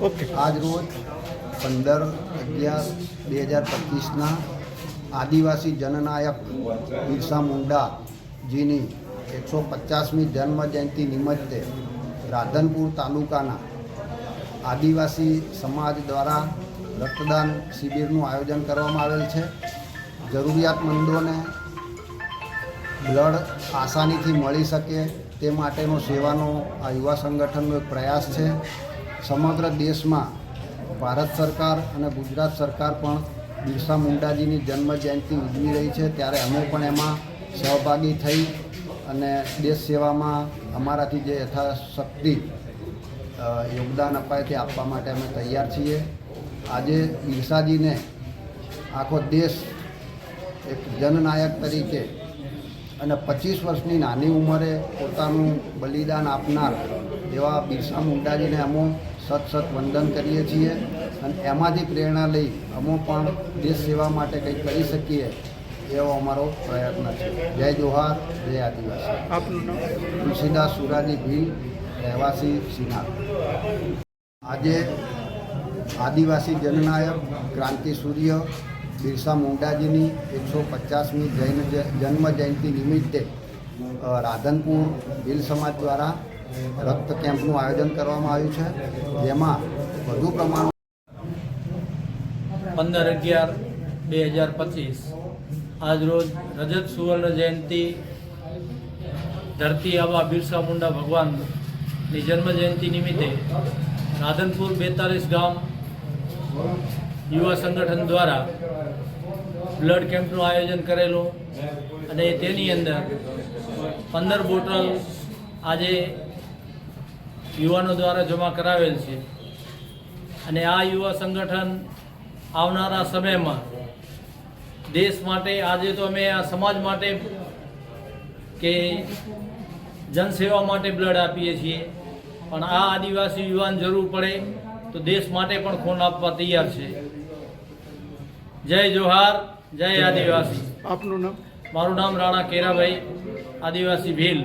Okay. આજ રોજ પંદર અગિયાર બે હજાર પચીસના આદિવાસી જનનાયક બિરસા મુંડાજીની એકસો પચાસમી જન્મ જયંતિ નિમિત્તે રાધનપુર તાલુકાના આદિવાસી સમાજ દ્વારા રક્તદાન શિબિરનું આયોજન કરવામાં આવેલ છે. જરૂરિયાતમંદોને બ્લડ આસાનીથી મળી શકે તે માટેનો સેવાનો આ યુવા સંગઠનનો એક પ્રયાસ છે. સમગ્ર દેશમાં ભારત સરકાર અને ગુજરાત સરકાર પણ બિરસા મુંડાજીની જન્મ જયંતિ ઉજવી રહી છે. ત્યારે અમે પણ એમાં સહભાગી થઈ અને દેશ સેવામાં અમારાથી જે યથાશક્તિ યોગદાન અપાય તે આપવા માટે અમે તૈયાર છીએ. આજે બિરસાજીને આખો દેશ એક જનનાયક તરીકે અને પચીસ વર્ષની નાની ઉંમરે પોતાનું બલિદાન આપનાર એવા બિરસા મુંડાજીને અમો સત સત વંદન કરીએ છીએ અને એમાંથી પ્રેરણા લઈ અમો પણ દેશ સેવા માટે કંઈક કરી શકીએ એવો અમારો પ્રયત્ન છે. જય જોહાર જય આદિવાસી. તુલસીદાસ સુરાજી ભીલ રહેવાસી સિંહા આજે આદિવાસી જનનાયક ક્રાંતિ સૂર્ય બિરસા મુંડાજીની એકસો પચાસમી જૈન જન્મ જયંતિ નિમિત્તે રાધનપુર ભીલ સમાજ દ્વારા રક્ત કેમ્પનું આયોજન કરવામાં આવ્યું છે. જેમાં વધુ પ્રમાણ પંદર અગિયાર બે હજાર પચીસ. આજરોજ રજત સુવર્ણ જયંતિ ધરતી આવા બિરસા મુંડા ભગવાનની જન્મજયંતિ નિમિત્તે રાધનપુર બેતાલીસ ગામ યુવા સંગઠન દ્વારા બ્લડ કેમ્પનું આયોજન કરેલું અને તેની અંદર પંદર બોટલ આજે યુવાનો દ્વારા જમા કરાવેલ છે. અને આ યુવા સંગઠન આવનારા સમયમાં દેશ માટે આજે તો અમે આ સમાજ માટે કે જનસેવા માટે બ્લડ આપીએ છીએ. પણ આ આદિવાસી યુવાન જરૂર પડે તો દેશ માટે પણ ખૂન આપવા તૈયાર છે. જય જોહાર જય આદિવાસી. આપનું નામ? મારું નામ રાણા કેરાભાઈ આદિવાસી ભીલ.